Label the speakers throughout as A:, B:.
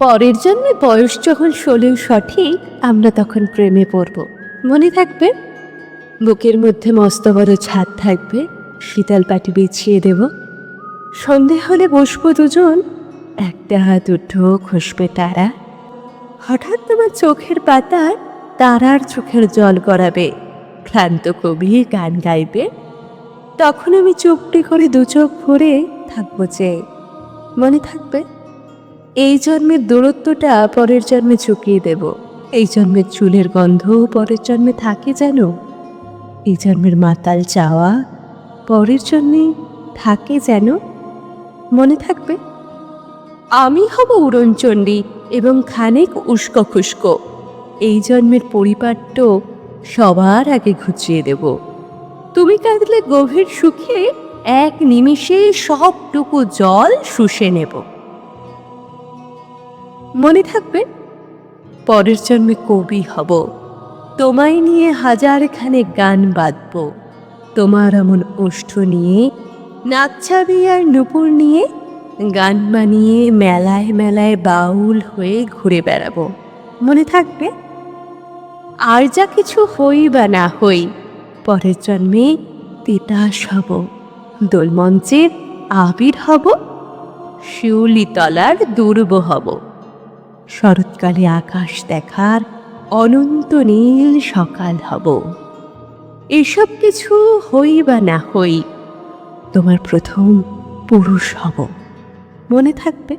A: পরের জন্মে বয়স যখন ষোলো সঠিক, আমরা তখন প্রেমে পড়ব। মনে থাকবে? বুকের মধ্যে মস্ত বড় ছাদ থাকবে, শীতল পাটি বিছিয়ে দেব। সন্ধে হলে বসবো দুজন, একটা হাত উঠো খুসবে তারা। হঠাৎ তোমার চোখের পাতায় তারার চোখের জল গড়াবে, ক্লান্ত কবি গান গাইবে। তখন আমি চুপটি করে দু চোখ ভরে থাকব যে, মনে থাকবে? এই জন্মের দূরত্বটা পরের জন্মে চুকিয়ে দেব। এই জন্মের চুলের গন্ধ পরের জন্মে থাকে যেন। এই জন্মের মাতাল চাওয়া পরের জন্মে থাকে যেন। মনে থাকবে? আমি হব উড়নচণ্ডী এবং খানিক উস্কো খুস্কো। এই জন্মের পরিপাট্য সবার আগে ঘুচিয়ে দেব। তুমি কাঁদলে গভীর সুখে এক নিমিষে সবটুকু জল শুষে নেব। মনে থাকবে? পরের জন্মে কবি হব। তোমায় নিয়ে হাজারখানে গান বাঁধব তোমার এমন ওষ্ঠ নিয়ে নাচ্ছাবি আর নুপুর নিয়ে, গান বানিয়ে মেলায় মেলায় বাউল হয়ে ঘুরে বেড়াবো। মনে থাকবে? আর যা কিছু হই বা না হই, পরের জন্মে তিতাস হব। দোলমঞ্চের আবির হব। শিউলিতলার দুর্ব হব। শরৎকালে আকাশ দেখার অনন্ত নীল সকাল হব। এসব কিছু হই বা না হই, তোমার প্রথম পুরুষ হব। মনে থাকবে?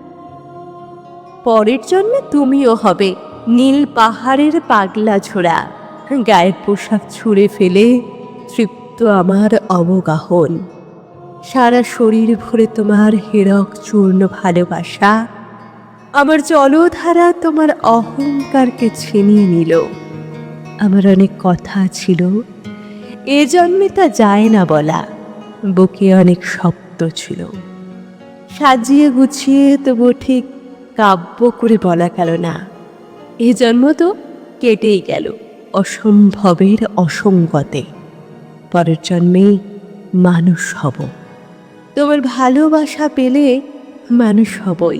A: পরের জন্মে তুমিও হবে নীল পাহাড়ের পাগলা ছোড়া গায়ের পোশাক ছুঁড়ে ফেলে তৃপ্ত আমার অবগাহন। সারা শরীর ভরে তোমার হেরক চূর্ণ ভালোবাসা। আমার জলধারা তোমার অহংকারকে ছিনিয়ে নিল। আমার অনেক কথা ছিল, এ জন্মে তা যায় না বলা, বুকে অনেক শব্দ ছিল। সাজিয়ে গুছিয়ে তবু ঠিক কাব্য করে বলা গেল না। এ জন্ম তো কেটেই গেল অসম্ভবের অসঙ্গতে। পরের জন্মে মানুষ হব। তোমার ভালোবাসা পেলে মানুষ হবই।